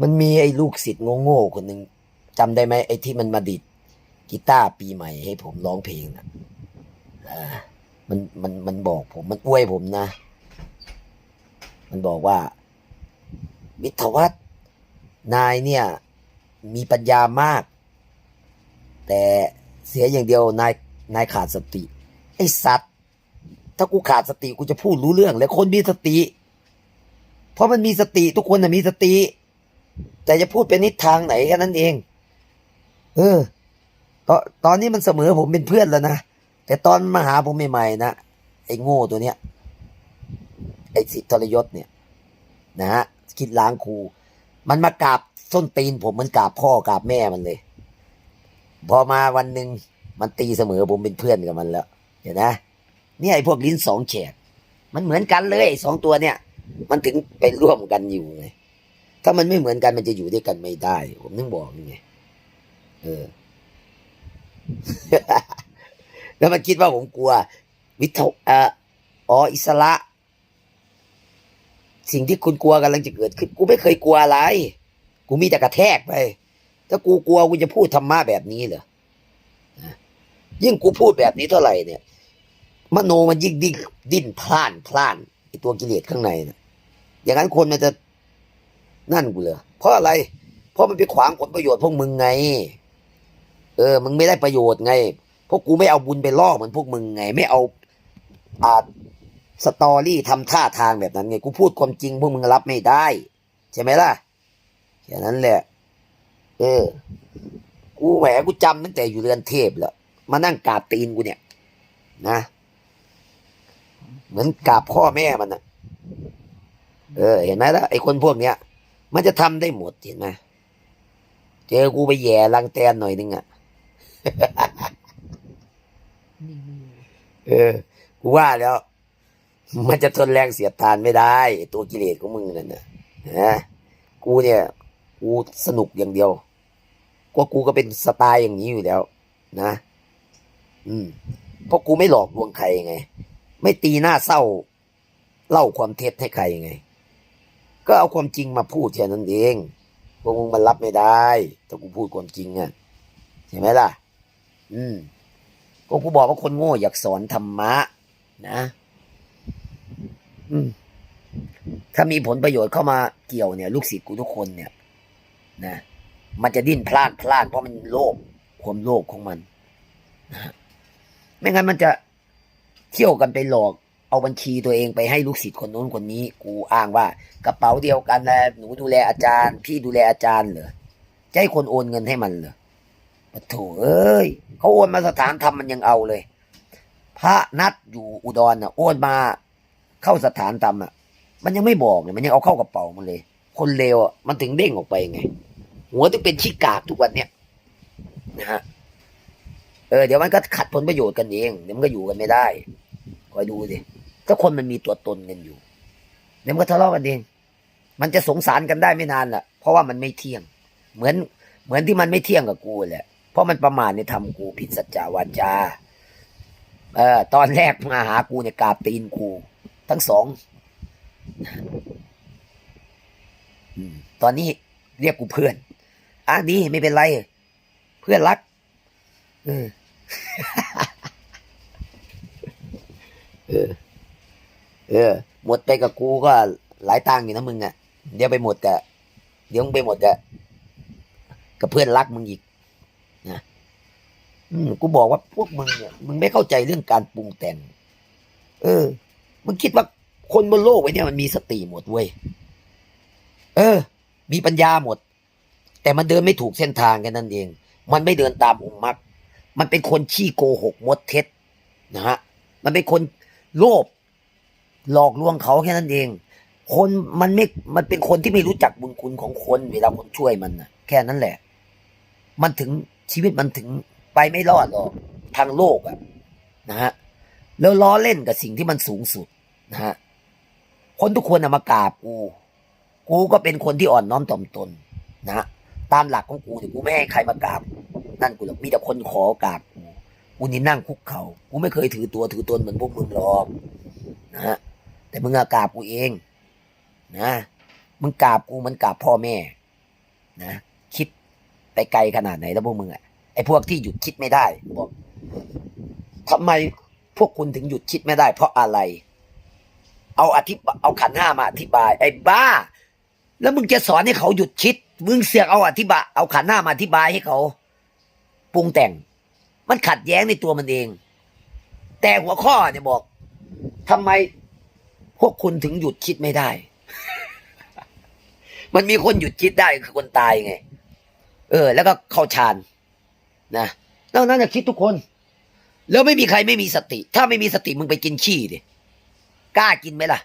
มันมีไอ้ลูกศิษย์โง่ๆคนหนึ่งจำได้ไหมไอ้ที่มันมาดิดกีตาร์ปีใหม่ให้ผมร้องเพลงนะอ่ามันมันมันบอกผมมันอวยผมนะ มันบอกว่า วิทวัฒนายเนี่ย มีปัญญามาก แต่เสียอย่างเดียวนายนายขาดสติ ไอ้สัตว์ ถ้ากูขาดสติกูจะพูดรู้เรื่องเลยคนมีสติ เพราะมันมีสติทุกคนน่ะมีสติ แต่จะพูดเป็นนิทางไหนแค่นั้นเอง เออตอนตอนนี้มันเสมอผมเป็นเพื่อนแล้วนะแต่ตอนมาหาผมใหม่ๆนะไอ้โง่ตัวเนี้ยไอ้สิทรยศเนี่ย นะฮะคิดล้างครูมันมากราบส้นตีนผมมันกราบพ่อกราบแม่มันเลย พอมาวันหนึ่งมันตีเสมอผมเป็นเพื่อนกับมันแล้ว เห็นนะนี่ไอ้พวกลิ้นสองแฉกมันเหมือนกันเลยสองตัวเนี่ย มันถึงไปร่วมกันอยู่ไง ถ้ามันไม่เหมือนกันมันจะอยู่ด้วยกันไม่ได้ ผมนึกบอกนี่ไงเออ แล้วมันคิดว่าผมกลัว วิทย์เอ่ออ๋ออิสระ สิ่งที่คุณกลัวกำลังจะเกิดขึ้นกูไม่เคยกลัวอะไร กูมีแต่กระแทกไป ถ้ากูกลัวกูจะพูดธรรมะแบบนี้เหรอยิ่งกูพูดแบบนี้เท่าไหร่เนี่ย มโนมันยิ่งดิ้นดิ้นพล่านพล่านไอตัวกิเลสข้างในนะอย่างนั้นคนมันจะ นั่นกูเลยเพราะอะไร เพราะมันไปขวางผลประโยชน์พวกมึงไง เออ มึงไม่ได้ประโยชน์ไงพราะกูไม่เอาบุญไปล่อเหมือนพวกมึงไง ไม่เอาอ่าสตอรี่ทำท่าทางแบบนั้นไง กูพูดความจริงพวกมึงรับไม่ได้ ใช่ไหมล่ะแค่นั้นแหละ เออ กูแหมกูจำตั้งแต่อยู่เรือนเทพแล้วมานั่งกราบตีนกูเนี่ย นะ เหมือนกราบพ่อแม่มันนะเออ เห็นไหมล่ะไอ้คนพวกเนี้ย มันจะทำได้หมดเห็นไหมเจอกูไปแย่ลังแตนหน่อยนึงอะนี่มีเออ กูว่าแล้ว มันจะทนแรงเสียดทานไม่ได้ไอ้ตัวกิเลสของมึงนั่นนะนะกูเนี่ย กูสนุกอย่างเดียวก็กูก็เป็นสไตล์อย่างนี้อยู่แล้ว นะ อืม เพราะกูไม่หลอกลวงใครไง ไม่ตีหน้าเศร้า เล่าความเท็จให้ใครไง ก็เอาความจริงมาพูดแค่นั้นเองพวกมึงมันรับไม่ได้ถ้ากูพูดความจริงอะเห็นไหมล่ะ อืมก็กูบอกว่าคนโง่อยากสอนธรรมะ นะอืมถ้ามีผลประโยชน์เข้ามาเกี่ยวเนี่ย ลูกศิษย์กูทุกคนเนี่ย นะ มันจะดิ้นพลาดพลาดเพราะมันโลภความโลภของมันนะไม่งั้นมันจะเที่ยวกันไปหลอก เอาบัญชีตัวเองไปให้ลูกศิษย์คนนู้นคนนี้ กูอ้างว่ากระเป๋าเดียวกันแหละหนูดูแลอาจารย์ พี่ดูแลอาจารย์เหรอจะให้คนโอนเงินให้มันเหรอปะโถเอ้ยเขาโอนมาสถานธรรมมันยังเอาเลย พระนัดอยู่อุดรน่ะโอนมาเข้าสถานธรรมอะ มันยังไม่บอกเลยมันยังเอาเข้ากระเป๋ามันเลย คนเลวอะมันถึงเด้งออกไปไง หัวถึงเป็นขี้กากทุกวันเนี้ยนะฮะเออเดี๋ยวมันก็ขัดผลประโยชน์กันเอง เดี๋ยวมันก็อยู่กันไม่ได้ คอยดูสิ ถ้าคนมันมีตัวตนกันอยู่เดี๋ยวมันก็ทะเลาะกันเองมันจะสงสารกันได้ไม่นานแหละเพราะว่ามันไม่เที่ยง เหมือนเหมือนที่มันไม่เที่ยงกับกูแหละ เพราะมันประมาทในทำกูผิดสัจจาวาจา เออ ตอนแรกมาหากูเนี่ยกาบตีนกู ทั้งสองตอนนี้เรียกกูเพื่อนอะดีไม่เป็นไร เพื่อนรักเออ เออ หมดไปกับกูก็หลายตังค์อยู่นะมึงอะ เดี๋ยวไปหมดกะเดี๋ยวมึงไปหมดกะกับเพื่อนรักมึงอีกนะอืมกูบอกว่าพวกมึงเนี่ยมึงไม่เข้าใจเรื่องการปรุงแต่ง เออ มึงคิดว่าคนบนโลกไว้เนี่ยมันมีสติหมดเว้ย เออ มีปัญญาหมด แต่มันเดินไม่ถูกเส้นทางกันนั่นเอง มันไม่เดินตามองค์มรรคมันเป็นคนขี้โกหกมดเท็จนะฮะ มันเป็นคนโลภ หลอกลวงเขาแค่นั้นเอง คนมันไม่ มันเป็นคนที่ไม่รู้จักบุญคุณของคนเวลาคนช่วยมันนะแค่นั้นแหละ มันถึงชีวิตมันถึงไปไม่รอดหรอกทางโลกอะนะฮะแล้วล้อเล่นกับสิ่งที่มันสูงสุดนะฮะคนทุกคนนะมากราบกู กูก็เป็นคนที่อ่อนน้อมถ่อมตนนะตามหลักของกูเนี่ยกูไม่ให้ใครมากราบ นั่นกูหรอกมีแต่คนขอกราบกูกูนี่นั่งคุกเขา่ากูไม่เคยถือตัวถือตนเหมือนพวกมึงหรอกนะฮะ แต่มึงอะกราบกูเองนะมึงกราบกูมันกราบพ่อแม่ นะ คิดไปไกลขนาดไหนแล้วพวกมึงอะไอ้พวกที่หยุดคิดไม่ได้บอกทำไมพวกคุณถึงหยุดคิดไม่ได้ เพราะอะไร เอาอธิบเอาขันห้ามาอธิบาย ไอ้บ้า แล้วมึงจะสอนให้เขาหยุดคิด มึงเสือกเอาอธิบายเอาขันธ์ห้ามาอธิบายให้เขาปรุงแต่ง มันขัดแย้งในตัวมันเอง แต่หัวข้อเนี่ยบอกทำไม พวกคุณถึงหยุดคิดไม่ได้ มันมีคนหยุดคิดได้คือคนตายไง เออ แล้วก็เข้าฌานนะนอกนั้นจะคิดทุกคน แล้วไม่มีใครไม่มีสติ ถ้าไม่มีสติมึงไปกินขี้ดิกล้ากินไหมล่ะ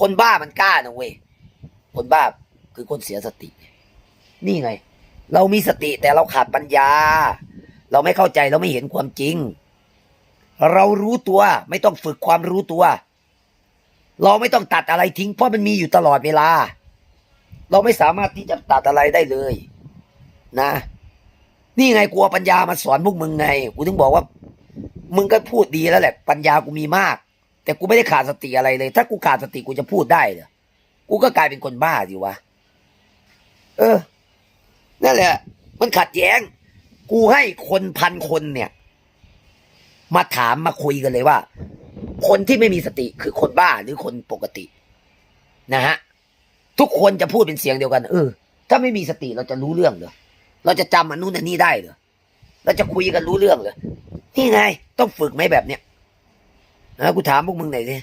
คนบ้ามันกล้านะเว้ยคนบ้าคือคนเสียสติ นี่ไง เรามีสติแต่เราขาดปัญญา เราไม่เข้าใจเราไม่เห็นความจริง เรารู้ตัวไม่ต้องฝึกความรู้ตัว เราไม่ต้องตัดอะไรทิ้ง เพราะมันมีอยู่ตลอดเวลา เราไม่สามารถที่จะตัดอะไรได้เลย นะ นี่ไงกลัวปัญญามาสอนพวกมึงไงกูถึงบอกว่า มึงก็พูดดีแล้วแหละ ปัญญากูมีมาก แต่กูไม่ได้ขาดสติอะไรเลย ถ้ากูขาดสติกูจะพูดได้เหรอกูก็กลายเป็นคนบ้าสิวะเออ นั่นแหละ มันขัดแย้ง กูให้คนพันคนเนี่ย มาถามมาคุยกันเลยว่า คนที่ไม่มีสติคือคนบ้าหรือคนปกติ นะฮะทุกคนจะพูดเป็นเสียงเดียวกัน เออ ถ้าไม่มีสติเราจะรู้เรื่องเหรอเราจะจำอันนู้นอันนี้ได้เหรอเราจะคุยกันรู้เรื่องเหรอนี่ไง ต้องฝึกไหมแบบเนี้ยนะกูถามพวกมึงหน่อยสิ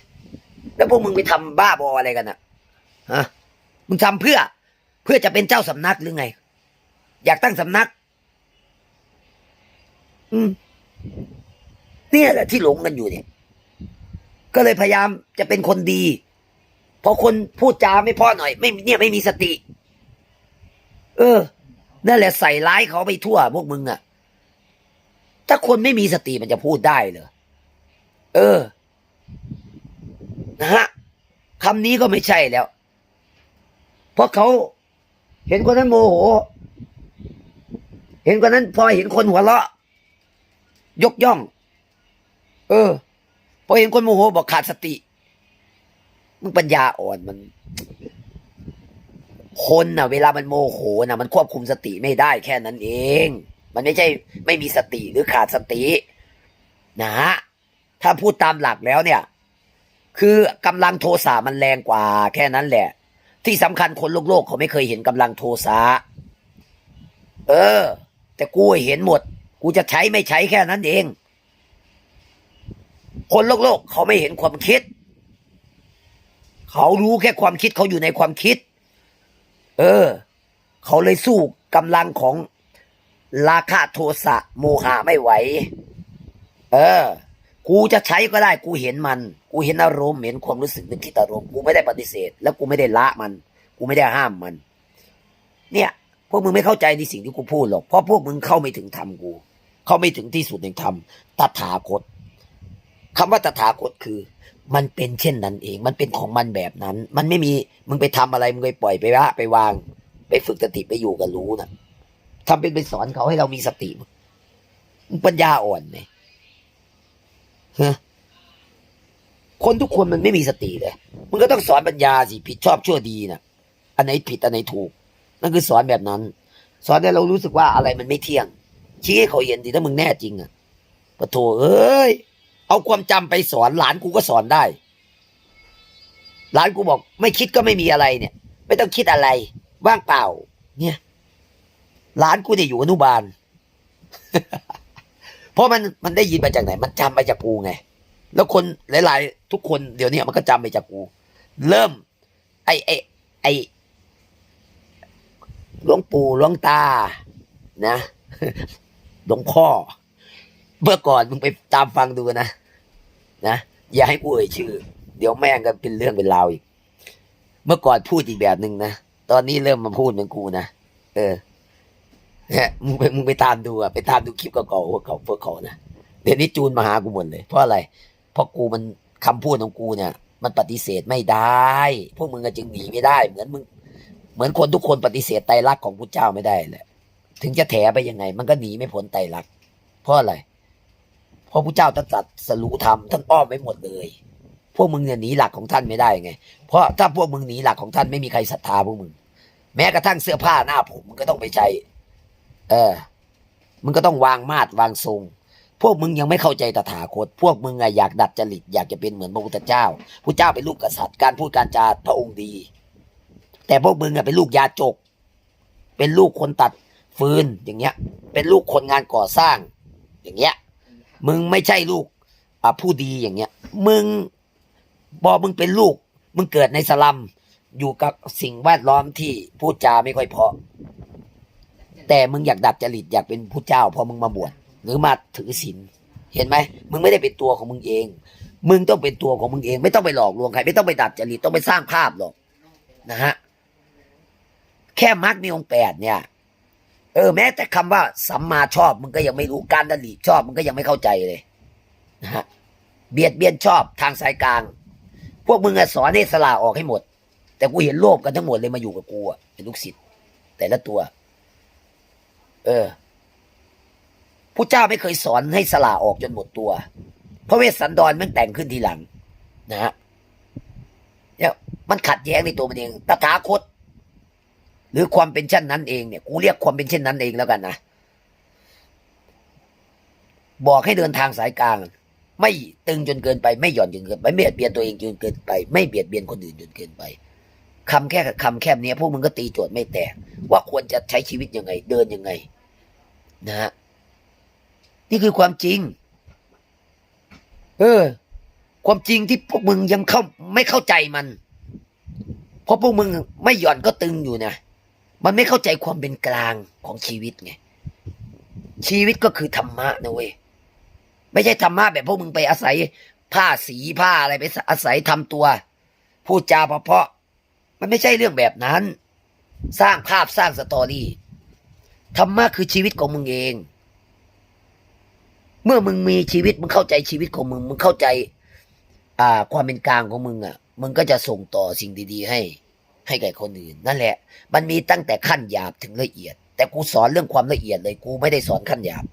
แล้วพวกมึงไปทำบ้าบออะไรกันอะฮะมึงทำเพื่อ เพื่อจะเป็นเจ้าสำนักหรือไง อยากตั้งสำนัก อืมเนี่ยแหละที่หลงกันอยู่เนี่ย ก็เลยพยายามจะเป็นคนดีพอคนพูดจาไม่พ่อหน่อย ไม่เนี่ยไม่มีสติ เออนั่นแหละใส่ร้ายเขาไปทั่วพวกมึงอะถ้าคนไม่มีสติมันจะพูดได้เหรอเออนะฮะคำนี้ก็ไม่ใช่แล้ว เพราะเขาเห็นคนนั้นโมโห เห็นคนนั้นพอเห็นคนหัวเราะ ยกย่อง เออ เห็นคนโมโหบอกขาดสติ มึงปัญญาอ่อนมัน คนน่ะ เวลามันโมโหน่ะ มันควบคุมสติไม่ได้แค่นั้นเอง มันไม่ใช่ ไม่มีสติหรือขาดสติ นะฮะถ้าพูดตามหลักแล้วเนี่ย คือกำลังโทสะมันแรงกว่า แค่นั้นแหละ ที่สำคัญคนโลกโลกเขาไม่เคยเห็นกำลังโทสะเออ แต่กูเห็นหมด กูจะใช้ไม่ใช้แค่นั้นเอง คนโลกโลกเขาไม่เห็นความคิด เขารู้แค่ความคิดเขาอยู่ในความคิด เออ เขาเลยสู้กำลังของราคะโทสะโมหะไม่ไหว เออ กูจะใช้ก็ได้ กูเห็นมัน กูเห็นอารมณ์เห็นความรู้สึกนึกคิดอารมณ์กูไม่ได้ปฏิเสธ แล้วกูไม่ได้ละมัน กูไม่ได้ห้ามมัน เนี่ย พวกมึงไม่เข้าใจในสิ่งที่กูพูดหรอกเพราะพวกมึงเข้าไม่ถึงธรรมกู เข้าไม่ถึงที่สุดในธรรมตถาคต คำว่าตถาคตคือ มันเป็นเช่นนั้นเอง มันเป็นของมันแบบนั้น มันไม่มีมึงไปทำอะไรมึงไปปล่อยไปละไปวาง ไปฝึกสติไปอยู่กับรู้นะทำเป็นไปสอนเขาให้เรามีสติมึงปัญญาอ่อนไหมฮะคนทุกคนมันไม่มีสติเลยมึงก็ต้องสอนปัญญาสิผิดชอบชั่วดีนะอันไหนผิดอันไหนถูก นั่นคือสอนแบบนั้น สอนให้เรารู้สึกว่าอะไรมันไม่เที่ยง ชี้ให้เขาเห็นดิถ้ามึงแน่จริงอะปะโถเอ้ย เอาความจำไปสอน หลานกูก็สอนได้ หลานกูบอก ไม่คิดก็ไม่มีอะไรเนี่ย ไม่ต้องคิดอะไร ว่างเปล่า เนี่ย หลานกูเนี่ยอยู่อนุบาล เพราะมันมันได้ยินมาจากไหน มันจำมาจากกูไง แล้วคนหลาย ๆ ทุกคนเดี๋ยวนี้มันก็จำไปจากกู เริ่ม ไอไอไอหลวงปู่หลวงตา นะหลวงพ่อเมื่อก่อนมึงไปตามฟังดูนะ นะอย่าให้กูเอ่ยชื่อ เดี๋ยวแม่งก็เป็นเรื่องเป็นราวอีก เมื่อก่อนพูดอีกแบบหนึ่งนะตอนนี้เริ่มมาพูดเหมือนกูนะเออเนี่ยมึงไปมึงไปตามดูอะไปตามดูคลิปเก่าๆพวกเขาพวกเขานะเดี๋ยวนี้จูนมาหากูหมดเลย เพราะอะไร เพราะกูมันคำพูดของกูเนี่ย มันปฏิเสธไม่ได้ พวกมึงก็จึงหนีไม่ได้ เหมือนมึง เหมือนคนทุกคนปฏิเสธไตรลักษณ์ของพุทธเจ้าไม่ได้แหละ ถึงจะแถไปยังไง มันก็หนีไม่พ้นไตรลักษณ์เพราะอะไรเพราะพุทธเจ้าท่านตรัดสรู้ธรรมท่านอ้อมไว้หมดเลย พวกมึงเนี่ยหนีหลักของท่านไม่ได้ไง เพราะถ้าพวกมึงหนีหลักของท่านไม่มีใครศรัทธาพวกมึง แม้กระทั่งเสื้อผ้าหน้าผมมึงก็ต้องไปใช้ เออ มึงก็ต้องวางมาดวางทรง พวกมึงยังไม่เข้าใจตถาคต พวกมึงอะอยากดัดจริตอยากจะเป็นเหมือนพระพุทธเจ้าพระเจ้าเป็นลูกกษัตริย์ การพูดการจาพระองค์ดี แต่พวกมึงอะเป็นลูกยาจก เป็นลูกคนตัดฟืนอย่างเงี้ย เป็นลูกคนงานก่อสร้าง อย่างเงี้ย มึงไม่ใช่ลูกอะผู้ดีอย่างเงี้ย มึงบอกมึงเป็นลูก มึงเกิดในสลัม อยู่กับสิ่งแวดล้อมที่พูดจาไม่ค่อยเพาะ แต่มึงอยากดัดจริตอยากเป็นผู้เจ้าพอมึงมาบวชหรือมาถือศีลเห็นไหมมึงไม่ได้เป็นตัวของมึงเอง มึงต้องเป็นตัวของมึงเอง ไม่ต้องไปหลอกลวงใคร ไม่ต้องไปดัดจริตต้องไปสร้างภาพหรอกนะฮะแค่มรรคมีองแปดเนี่ย เออแม้แต่คำว่าสัมมาชอบมึงก็ยังไม่รู้การดลีชอบมึงก็ยังไม่เข้าใจเลยนะฮะเบียดเบียนชอบทางสายกลาง พวกมึงอะสอนให้สละออกให้หมด แต่กูเห็นโลภกันทั้งหมดเลยมาอยู่กับกูอะเป็นลูกศิษย์แต่ละตัว เออผู้เจ้าไม่เคยสอนให้สละออกจนหมดตัว พระเวสสันดรมันแต่งขึ้นทีหลัง นะฮะเนี่ยมันขัดแย้งในตัวมันเองตถาคต หรือความเป็นเช่นนั้นเองเนี่ยกูเรียกความเป็นเช่นนั้นเองแล้วกันนะบอกให้เดินทางสายกลาง ไม่ตึงจนเกินไปไม่หย่อนจนเกินไปไม่เบียดเบียนตัวเองจนเกินไป ไม่เบียดเบียนคนอื่นจนเกินไปคำแค่คำแค่เนี้ยพวกมึงก็ตีโจทย์ไม่แตกว่าควรจะใช้ชีวิตยังไง เดินยังไง นะฮะนี่คือความจริง เออ ความจริงที่พวกมึงยังเข้าไม่เข้าใจมัน เพราะพวกมึงไม่หย่อนก็ตึงอยู่นะ มันไม่เข้าใจความเป็นกลางของชีวิตไง ชีวิตก็คือธรรมะนะเว้ย ไม่ใช่ธรรมะแบบพวกมึงไปอาศัย ผ้าสีผ้าอะไรไปอาศัยทำตัวพูดจาเพราะๆมันไม่ใช่เรื่องแบบนั้น สร้างภาพสร้างสตอรี่ธรรมะคือชีวิตของมึงเอง เมื่อมึงมีชีวิตมึงเข้าใจชีวิตของมึง มึงเข้าใจ อ่า ความเป็นกลางของมึงอะ มึงก็จะส่งต่อสิ่งดี ๆ ให้ ให้แก่คนอื่น นั่นแหละ มันมีตั้งแต่ขั้นหยาบถึงละเอียด แต่กูสอนเรื่องความละเอียดเลยกูไม่ได้สอนขั้นหยาบ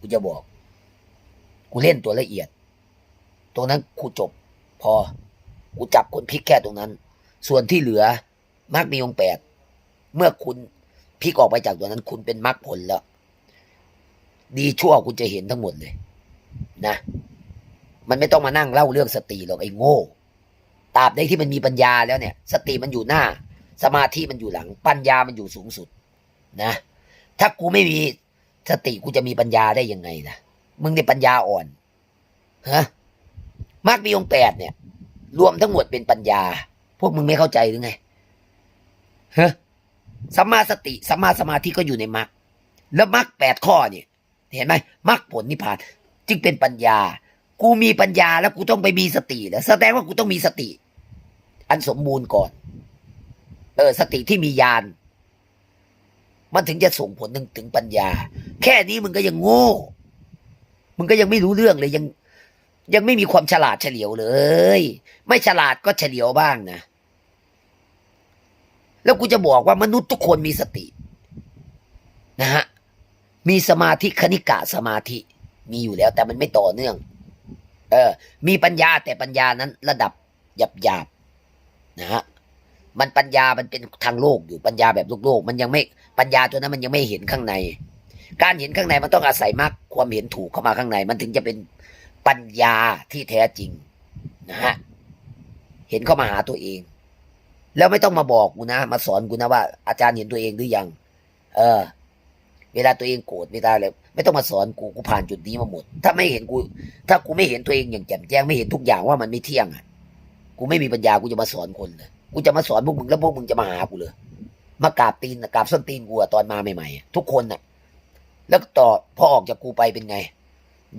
กูจะบอก กูเล่นตัวละเอียด ตรงนั้นกูจบ พอ กูจับคนพลิกแค่ตรงนั้น ส่วนที่เหลือมรรคมีองแปดเมื่อคุณพลิกออกไปจากตัวนั้น คุณเป็นมรรคผลแล้ว ดีชั่วคุณจะเห็นทั้งหมดเลย นะ มันไม่ต้องมานั่งเล่าเรื่องสติหรอกไอ้โง่ ตราบใดที่มันมีปัญญาแล้วเนี่ย สติมันอยู่หน้า สมาธิมันอยู่หลัง ปัญญามันอยู่สูงสุดนะ ถ้ากูไม่มีสติกูจะมีปัญญาได้ยังไงนะมึงในปัญญาอ่อนฮะมรรคมีองแปดเนี่ย รวมทั้งหมดเป็นปัญญา พวกมึงไม่เข้าใจหรือไงฮะสัมมาสติสัมมาสมาธิก็อยู่ในมรรคแล้วมรรคแปดข้อเนี่ย เห็นไหมมรรคผลนิพพานจึงเป็นปัญญา กูมีปัญญาแล้วกูต้องไปมีสติแล้วแสดงว่ากูต้องมีสติ อันสมบูรณ์ก่อน เออ สติที่มีญาณมันถึงจะส่งผลถึงถึงปัญญา แค่นี้มึงก็ยังโง่ มึงก็ยังไม่รู้เรื่องเลยยัง ยังไม่มีความฉลาดเฉลียวเลย ไม่ฉลาดก็เฉลียวบ้างนะ แล้วกูจะบอกว่ามนุษย์ทุกคนมีสติ นะฮะ มีสมาธิคณิกะสมาธิ มีอยู่แล้วแต่มันไม่ต่อเนื่อง เออ มีปัญญาแต่ปัญญานั้น ระดับหยาบหยาบ นะฮะมันปัญญามันเป็นทางโลกอยู่ปัญญาแบบโลกโลกมันยังไม่ปัญญาตัวนั้นมันยังไม่เห็นข้างใน การเห็นข้างในมันต้องอาศัยมรรคความเห็นถูกเข้ามาข้างใน มันถึงจะเป็นปัญญาที่แท้จริงนะฮะเห็นเข้ามาหาตัวเอง แล้วไม่ต้องมาบอกกูนะ มาสอนกูนะว่า อาจารย์เห็นตัวเองหรือยัง เออ เวลาตัวเองโกรธเวลาอะไรไม่ต้องมาสอนกูกูผ่านจุดนี้มาหมด ถ้าไม่เห็นกู ถ้ากูไม่เห็นตัวเองอย่างแจ่มแจ้งไม่เห็นทุกอย่างว่ามันไม่เที่ยงอะ กูไม่มีปัญญากูจะมาสอนคนเลยกูจะมาสอนพวกมึงแล้วพวกมึงจะมาหากูเลยมากราบตีนกราบส้นตีนกูอะตอนมาใหม่ๆทุกคนน่ะ แล้วต่อพอออกจากกูไปเป็นไง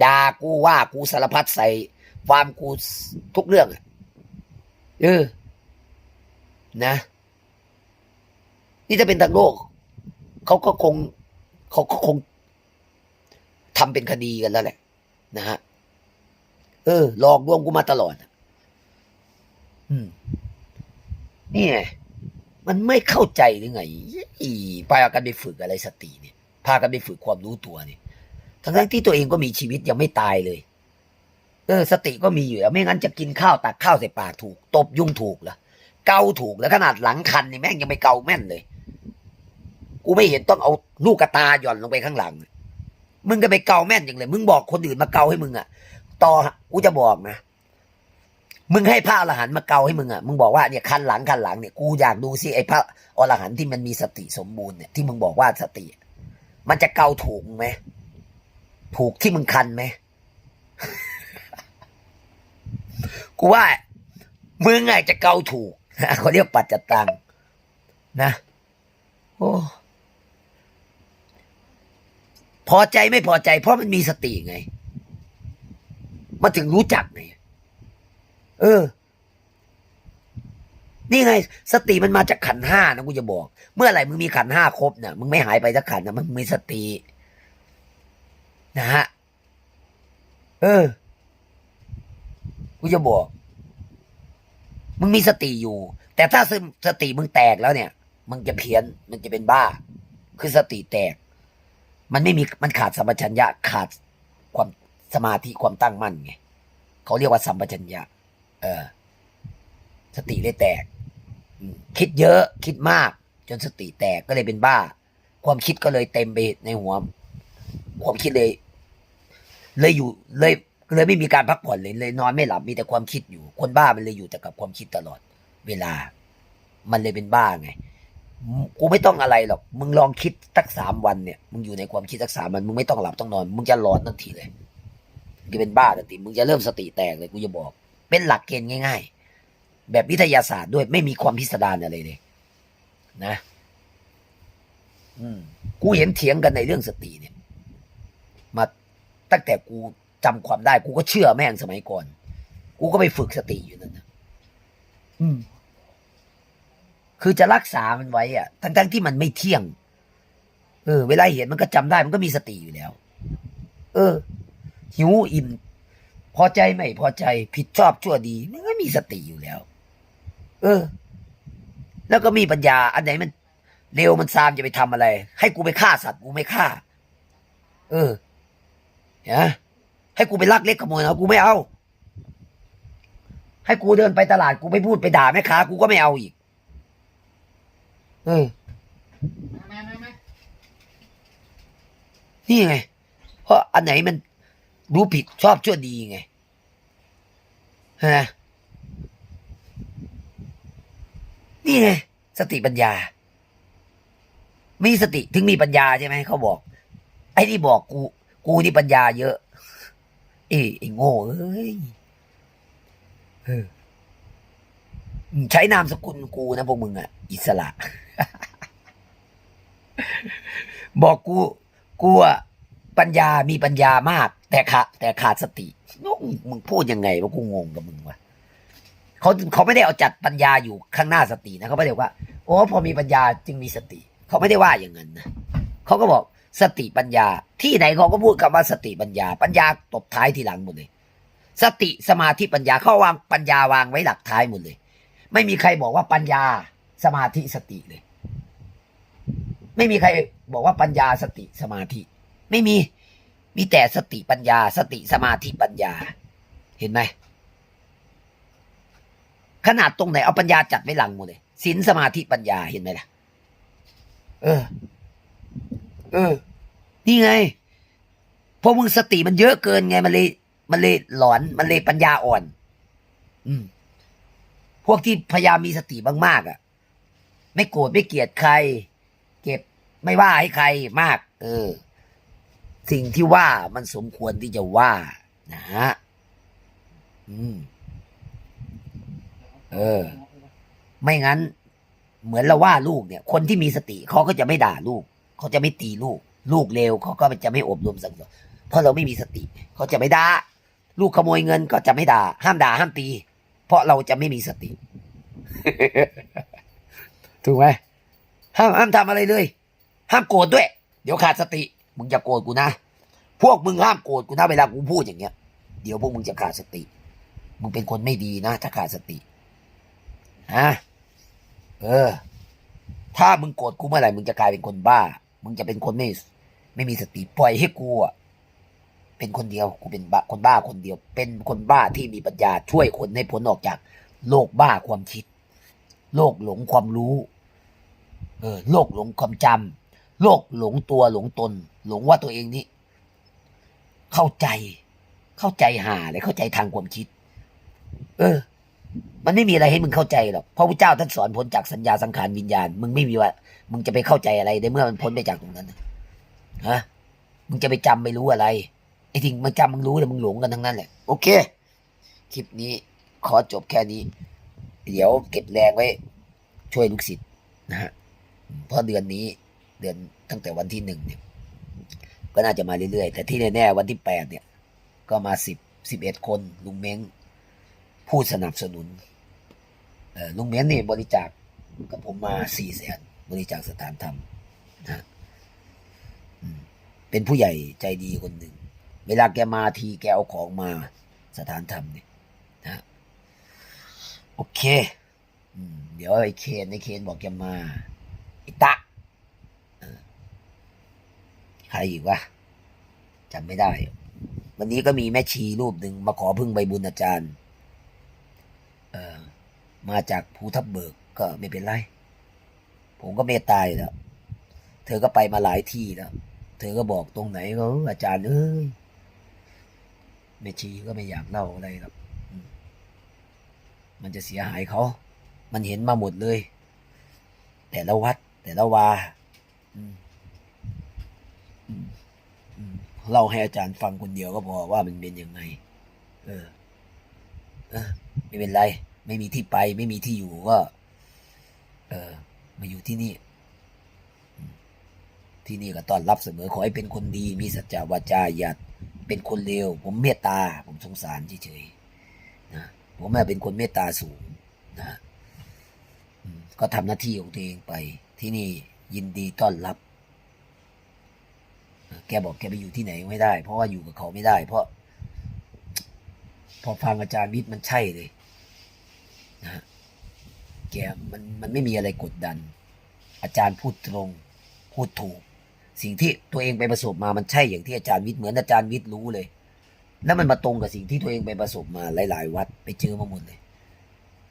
ด่ากูว่ากูสารพัดใส่ฟามกูทุกเรื่องอะเออนะ นี่ถ้าเป็นทางโลกเขาก็คงเขาก็คงทำเป็นคดีกันแล้วแหละ นะฮะเออหลอกลวงกูมาตลอด นี่ไงมันไม่เข้าใจหรือไงพากันไปฝึกอะไรสติเนี่ย พากันไปฝึกความรู้ตัวเนี่ยทั้งที่ตัวเองก็มีชีวิตยังไม่ตายเลย เออ สติก็มีอยู่แล้ว ไม่งั้นจะกินข้าวตักข้าวใส่ปากถูก ตบยุ่งถูกเหรอเกาถูกแล้วขนาดหลังคันนี่แม่งยังไม่เกาแม่นเลย กูไม่เห็นต้องเอาลูกกระตาหย่อนลงไปข้างหลัง มึงก็ไปเกาแม่นอย่างเลย มึงบอกคนอื่นมาเกาให้มึงอะต่อกูจะบอกนะ มึงให้พระอรหันต์มาเกาให้มึงอะ มึงบอกว่าเนี่ยคันหลังคันหลังเนี่ยกูอยากดูสิไอ้พระอรหันต์ที่มันมีสติสมบูรณ์เนี่ยที่มึงบอกว่าสติ มันจะเกาถูกไหมถูกที่มึงคันไหมกูว่ามึงอาจจะเกาถูกเขาเรียกปัจจตังนะโอ้พอใจไม่พอใจ เพราะมันมีสติไง มาถึงรู้จักไง เออ นี่ไง สติมันมาจากขันห้านะกูจะบอก เมื่อไหร่มึงมีขันห้าครบเนี่ยมึงไม่หายไปสักขันนะมันมีสติ นะฮะ เออ กูจะบอก มึงมีสติอยู่ แต่ถ้าสสติมึงแตกแล้วเนี่ย มึงจะเพี้ยน มันจะเป็นบ้า คือสติแตก มันไม่มี มันขาดสัมปชัญญะ ขาดความสมาธิความตั้งมั่นไง เขาเรียกว่าสัมปชัญญะ สติเลยแตกคิดเยอะคิดมาก จนสติแตกก็เลยเป็นบ้า ความคิดก็เลยเต็มไปในหัว ความคิดเลย เลยอยู่เลยเลยไม่มีการพักผ่อนเลยเลยนอนไม่หลับมีแต่ความคิดอยู่ คนบ้ามันเลยอยู่แต่กับความคิดตลอด เวลา มันเลยเป็นบ้าไงกูไม่ต้องอะไรหรอก มึงลองคิดสักสามวันเนี่ย มึงอยู่ในความคิดสักสามวัน มึงไม่ต้องหลับต้องนอน มึงจะหลอนทันทีเลยมึงจะเป็นบ้าทันที มึงจะเริ่มสติแตกเลยกูจะบอก เป็นหลักเกณฑ์ง่าย ๆ แบบวิทยาศาสตร์ด้วยไม่มีความพิสดารอะไรเลยนะ อืม กูเห็นเถียงกันในเรื่องสติเนี่ย มาตั้งแต่กูจำความได้ กูก็เชื่อแม่งสมัยก่อน กูก็ไปฝึกสติอยู่นั่นนะอืม คือจะรักษามันไว้อะทั้งๆที่มันไม่เที่ยง เออ เวลาเห็นมันก็จำได้ มันก็มีสติอยู่แล้ว เออ หิวอิ่ม พอใจไม่พอใจผิดชอบชั่วดีมันก็มีสติอยู่แล้ว เออ แล้วก็มีปัญญา อันไหนมันเร็วมันซามจะไปทำอะไร ให้กูไปฆ่าสัตว์กูไม่ฆ่า เออเนะให้กูไปลักเล็กขโมยเอากูไม่เอา ให้กูเดินไปตลาดกูไม่พูดไปด่าแม่ค้ากูก็ไม่เอาอีก เออนี่ไง เพราะอันไหนมัน รู้ผิดชอบชั่วดีไงฮะนี่ไงสติปัญญา มีสติถึงมีปัญญาใช่ไหมเขาบอก ไอ้ที่บอกกู กูนี่ปัญญาเยอะเอ้ยไอ้โง่เอ้ยเออใช้นามสกุลกูนะพวกมึงอะอิสระ บอกกู กูอะปัญญามีปัญญามาก แต่ขาดแต่ขาดสติมึงพูดยังไงวะกูงงกับมึงวะเขาเขาไม่ได้เอาจัดปัญญาอยู่ข้างหน้าสตินะเขาไม่ได้ว่า โอ้พอมีปัญญาจึงมีสติ เขาไม่ได้ว่าอย่างนั้นนะเขาก็บอกสติปัญญา ที่ไหนเขาก็พูดคำว่าสติปัญญา ปัญญาตบท้ายทีหลังหมดเลย สติสมาธิปัญญาเขาวางปัญญาวางไว้หลักท้ายหมดเลย ไม่มีใครบอกว่าปัญญาสมาธิสติเลย ไม่มีใครบอกว่าปัญญาสติสมาธิ ไม่มี มีแต่สติปัญญา สติสมาธิปัญญา เห็นไหม ขนาดตรงไหนเอาปัญญาจัดไว้หลังหมดเลยศีลสมาธิปัญญาเห็นไหมล่ะ เออ เออ นี่ไงเพราะมึงสติมันเยอะเกินไง มันเลยมันเลยหลอน มันเลยปัญญาอ่อน อืม พวกที่พยายามมีสติมากๆอะ ไม่โกรธไม่เกลียดใคร เก็บไม่ว่าให้ใครมาก เออ สิ่งที่ว่ามันสมควรที่จะว่า นะฮะอืม เออ ไม่งั้น เหมือนเราว่าลูกเนี่ย คนที่มีสติเขาก็จะไม่ด่าลูกเขาจะไม่ตีลูก ลูกเลวเขาก็จะไม่อบรมสั่งสอนเพราะเราไม่มีสติเขาจะไม่ด่าลูกขโมยเงินก็จะไม่ด่า ห้ามด่าห้ามตี เพราะเราจะไม่มีสติ ถูกไหมห้ามห้ามทำอะไรเลย ห้ามโกรธด้วย เดี๋ยวขาดสติ มึงจะโกรธกูนะ พวกมึงห้ามโกรธกูนะเวลากูพูดอย่างเงี้ย เดี๋ยวพวกมึงจะขาดสติ มึงเป็นคนไม่ดีนะ ถ้าขาดสติฮะเออ ถ้ามึงโกรธกูเมื่อไหร่มึงจะกลายเป็นคนบ้า มึงจะเป็นคนไม่ไม่มีสติปล่อยให้กูอะเป็นคนเดียวกูเป็นบ้าคนบ้าคนเดียว เป็นคนบ้าที่มีปัญญาช่วยคนให้พ้นออกจาก โลกบ้าความคิด โลกหลงความรู้ เออ โลกหลงความจโลกหลงตัวหลงตน หลงว่าตัวเองนี่เข้าใจ เข้าใจหาเลยเข้าใจทางความคิด เออ มันไม่มีอะไรให้มึงเข้าใจหรอกพระพุทธเจ้าท่านสอนพ้นจากสัญญาสังขารวิญญาณ มึงไม่มีว่า มึงจะไปเข้าใจอะไรในเมื่อมันพ้นไปจากตรงนั้นฮะมึงจะไปจำไม่รู้อะไรไอ้ที่มึงจำมึงรู้แต่มึงหลงกันทั้งนั้นแหละโอเค คลิปนี้ขอจบแค่นี้ เดี๋ยวเก็บแรงไว้ ช่วยลูกศิษย์นะฮะเพราะเดือนนี้เดือนตั้งแต่วันที่หนึ่งเนี่ย ก็น่าจะมาเรื่อยๆ แต่ที่แน่ๆวันที่แปดเนี่ย ก็มาสิบสิบเอ็ดคนลุงเม้งผู้สนับสนุนเออลุงเม้งนี่บริจาคกับผมมาสี่แสนบริจาคสถานธรรมนะเป็นผู้ใหญ่ใจดีคนหนึ่ง เวลาแกมาทีแกเอาของมาสถานธรรมเนี่ยนะโอเคอเดี๋ยวไอ้เคนไอ้เคนบอกแกมาไอ้ตะ ใครอีกวะจำไม่ได้ วันนี้ก็มีแม่ชีรูปหนึ่งมาขอพึ่งใบบุญอาจารย์เออมาจากภูทับเบิกก็ไม่เป็นไร ผมก็เมตตายแล้ว เธอก็ไปมาหลายที่แล้ว เธอก็บอกตรงไหนก็เอออาจารย์เอ้ยแม่ชีก็ไม่อยากเล่าอะไรหรอกมันจะเสียหายเขา มันเห็นมาหมดเลย แต่ละวัด แต่ละวา อืม เล่าให้อาจารย์ฟังคนเดียวก็พอว่ามันเป็นยังไงเออเออไม่เป็นไร ไม่มีที่ไป ไม่มีที่อยู่ก็ เออ มาอยู่ที่นี่ ที่นี่ก็ต้อนรับเสมอขอให้เป็นคนดี มีสัจจวาจาอย่าเป็นคนเลวผมเมตตา ผมสงสารเฉยๆนะผมอะเป็นคนเมตตาสูงนะก็ทำหน้าที่ของตัวเองไป ที่นี่ยินดีต้อนรับ แกบอกแกไปอยู่ที่ไหนไม่ได้ เพราะว่าอยู่กับเขาไม่ได้ เพราะ พอฟังอาจารย์วิทย์มันใช่เลยนะฮะแกมันมันไม่มีอะไรกดดัน อาจารย์พูดตรงพูดถูก สิ่งที่ตัวเองไปประสบมามันใช่อย่างที่อาจารย์วิทย์เหมือนอาจารย์วิทย์รู้เลย แล้วมันมาตรงกับสิ่งที่ตัวเองไปประสบมาหลาย ๆ วัดไปเจอมาหมดเลย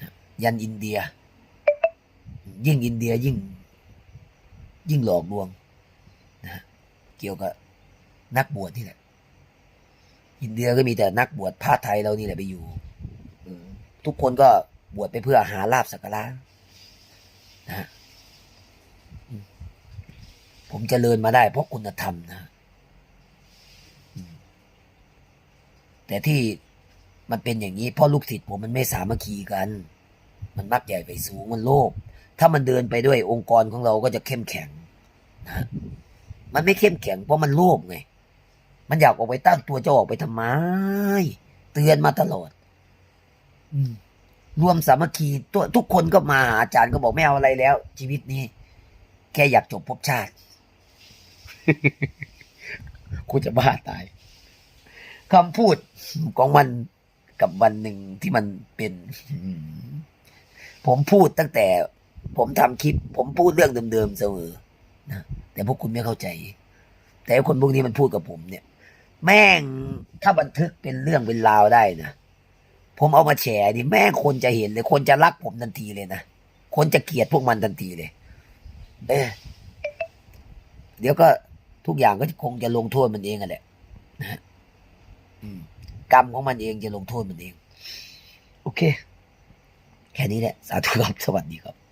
นะยันอินเดีย ยิ่งอินเดียยิ่ง ยิ่งหลอกลวงนะฮะเกี่ยวกับ นักบวชนี่แหละ อินเดียก็มีแต่นักบวชผ้าไทยเรานี่แหละไปอยู่อทุกคนก็บวชไปเพื่อหาลาบสักการะนะฮะอืมผมเจริญมาได้เพราะคุณธรรมนะ แต่ที่มันเป็นอย่างนี้เพราะลูกศิษย์ผมมันไม่สามัคคีกัน มันมักใหญ่ไปสูงมันโลภถ้ามันเดินไปด้วยองค์กรของเราก็จะเข้มแข็งนะฮะมันไม่เข้มแข็งเพราะมันโลภไง มันอยากออกไปตั้งตัวจะออกไปทำไม เตือนมาตลอดอืมรวมสามัคคีตัวทุกคนก็มาหาอาจารย์ก็บอกไม่เอาอะไรแล้ว ชีวิตนี้ แค่อยากจบภพชาติกูจะบ้าตายคำพูดของมันกับวันหนึ่งที่มันเป็นอืมผมพูดตั้งแต่ ผมทำคลิป ผมพูดเรื่องเดิมๆเสมอนะแต่พวกคุณไม่เข้าใจ แต่คนพวกนี้มันพูดกับผมเนี่ย แม่งถ้าบันทึกเป็นเรื่องเป็นราวได้นะผมเอามาแฉนี่แม่งคนจะเห็นเลย คนจะรักผมทันทีเลยนะคนจะเกลียดพวกมันทันทีเลยเเดี๋ยวก็ทุกอย่างก็คงจะลงโทษมันเองอะแหละนะกรรมของมันเองจะลงโทษมันเอง โอเค แค่นี้แหละ สาธุครับ สวัสดีครับ